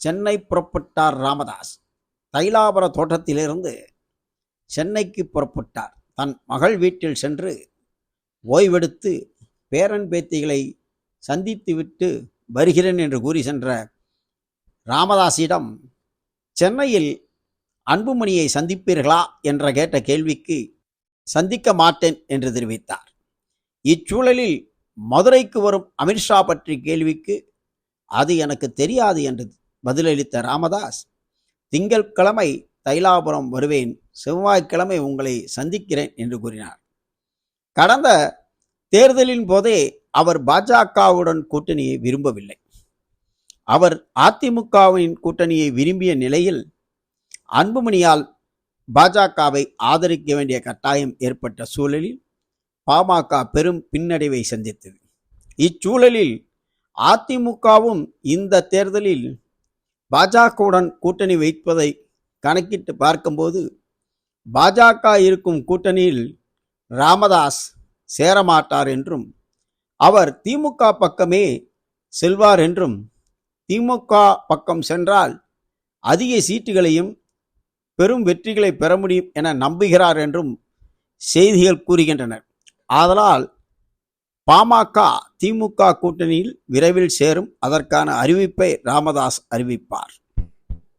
சென்னை புறப்பட்டார் ராமதாஸ். தைலாபுர தோட்டத்திலிருந்து சென்னைக்கு புறப்பட்டார். தன் மகள் வீட்டில் சென்று ஓய்வெடுத்து பேரன் பேத்திகளை சந்தித்துவிட்டு வருகிறேன் என்று கூறி சென்ற ராமதாஸிடம் சென்னையில் அன்புமணியை சந்திப்பீர்களா? என்ற கேட்ட கேள்விக்கு சந்திக்க மாட்டேன் என்று தெரிவித்தார். இச்சூழலில் மதுரைக்கு வரும் அமித்ஷா பற்றி கேள்விக்கு அது எனக்கு தெரியாது என்று பதிலளித்த ராமதாஸ் திங்கட்கிழமை தைலாபுரம் வருவேன் செவ்வாய்க்கிழமை உங்களை சந்திக்கிறேன் என்று கூறினார். கடந்த தேர்தலின் போதே அவர் பாஜகவுடன் கூட்டணியை விரும்பவில்லை. அவர் அதிமுகவின் கூட்டணியை விரும்பிய நிலையில் அன்புமணியால் பாஜகவை ஆதரிக்க வேண்டிய கட்டாயம் ஏற்பட்ட சூழலில் பாமக பெரும் பின்னடைவை சந்தித்தது. இச்சூழலில் அதிமுகவும் இந்த தேர்தலில் பாஜகவுடன் கூட்டணி வைப்பதை கணக்கிட்டு பார்க்கும்போது பாஜக இருக்கும் கூட்டணியில் ராமதாஸ் சேரமாட்டார் என்றும் அவர் திமுக பக்கமே செல்வார் என்றும் திமுக பக்கம் சென்றால் அதிக சீட்டுகளையும் பெரும் வெற்றிகளை பெற முடியும் என நம்புகிறார் என்றும் செய்திகள் கூறுகின்றனர் ஆதலால் பாமக திமுக கூட்டணியில் விரைவில் சேரும். அதற்கான அறிவிப்பை ராமதாஸ் அறிவிப்பார்.